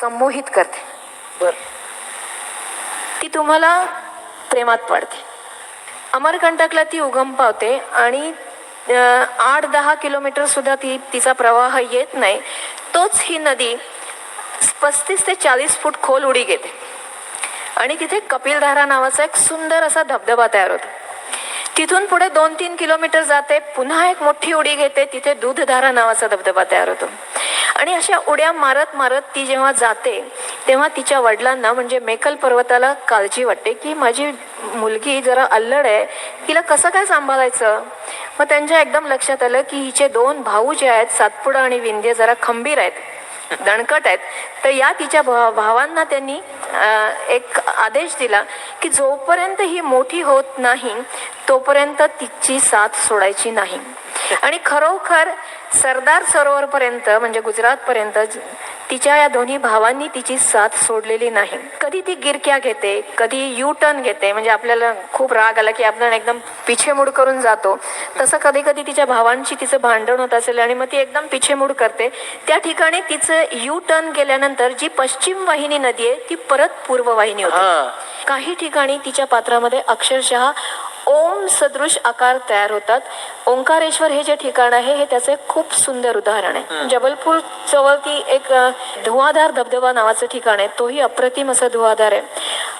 संमोहित करते. बर. ती तुम्हाला प्रेमात पडते. अमरकंटकला ती उगम पावते आणि आठ दहा किलोमीटर सुद्धा ती तिचा प्रवाह येत नाही. तोच ही नदी पस्तीस ते चाळीस फूट खोल उडी घेते. आणि तिथे कपिलधारा नावाचा एक सुंदर असा धबधबा तयार होतो. तिथून पुढे दोन तीन किलोमीटर जाते पुन्हा एक मोठी उडी घेते तिथे दूधधारा नावाचा धबधबा तयार होतो. आणि अशा उड्या मारत मारत ती जेव्हा जाते तेव्हा तिच्या वडिलांना म्हणजे मेकल पर्वताला काळजी वाटते की माझी मुलगी जरा अल्लड आहे तिला कसं काय सांभाळायचं? मग त्यांच्या एकदम लक्षात आलं की हिचे दोन भाऊ जे आहेत सातपुडा आणि विंध्य जरा खंबीर आहेत दणकट आहेत. तर या तिच्या भा भावांना त्यांनी एक आदेश दिला की जोपर्यंत ही मोठी होत नाही तोपर्यंत तिची साथ सोडायची नाही. आणि खरोखर सरदार सरोवरपर्यंत म्हणजे गुजरातपर्यंत तिच्या या दोन्ही भावांनी तिची साथ सोडलेली नाही. कधी ती गिरक्या घेते कधी यू टर्न घेते म्हणजे आपल्याला खूप राग आला की आपण एकदम पिछेमूड करून जातो. तसं कधी कधी तिच्या भावांची तिचं भांडण होत असेल आणि मग ती एकदम पिछेमूड करते. त्या ठिकाणी तिचं यू टर्न केल्यानंतर जी पश्चिम वाहिनी नदी आहे ती परत पूर्व वाहिनी होती. काही ठिकाणी तिच्या पात्रामध्ये अक्षरशः ओम सदृश आकार तयार होतात. ओंकारेश्वर हे जे ठिकाण आहे हे त्याचं एक खूप सुंदर उदाहरण आहे. जबलपूर जवळती एक अ, धुवाधार धबधबा नावाचं ठिकाण आहे. तोही अप्रतिम असं धुवाधार आहे.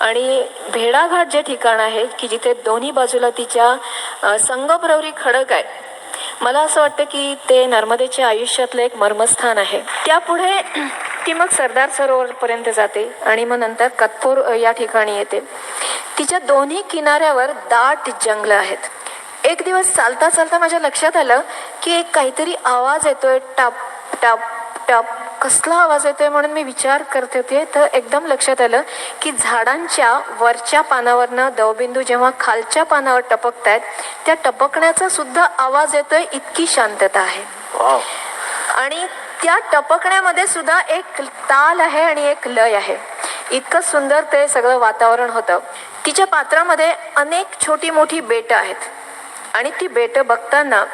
आणि भेडाघाट जे ठिकाण आहे की जिथे दोन्ही बाजूला तिच्या अ, संगमरवरी खडक आहे मला असं वाटतं की ते नर्मदेच्या आयुष्यातलं एक मर्मस्थान आहे. त्यापुढे ती मग सरदार सरोवरपर्यंत जाते आणि मग नंतर कतपूर अ, या ठिकाणी येते. तिच्या दोन्ही किनाऱ्यावर दाट जंगल आहेत. एक दिवस चालता चालता माझ्या लक्षात आलं की एक काहीतरी आवाज येतोय टप टप टप. कसला आवाज येतोय म्हणून मी विचार करत होते तर एकदम लक्षात आलं की झाडांच्या वरच्या पानावरनं दवबिंदू जेव्हा खालच्या पानावर टपकतायत त्या टपकण्याचा सुद्धा आवाज येतोय इतकी शांतता आहे. आणि त्या टपकण्यामध्ये सुद्धा एक ताल आहे आणि एक लय आहे. इतकं सुंदर ते सगळं वातावरण होतं. तिच्या पात्रामध्ये अनेक छोटी मोठी बेटं आहेत. आणि ती बेटं बघताना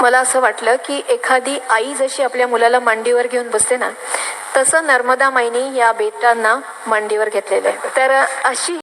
मला असं वाटलं की एखादी आई जशी आपल्या मुलाला मांडीवर घेऊन बसते ना तसं नर्मदा माईनी या बेटांना मांडीवर घेतलेलं आहे. तर अशी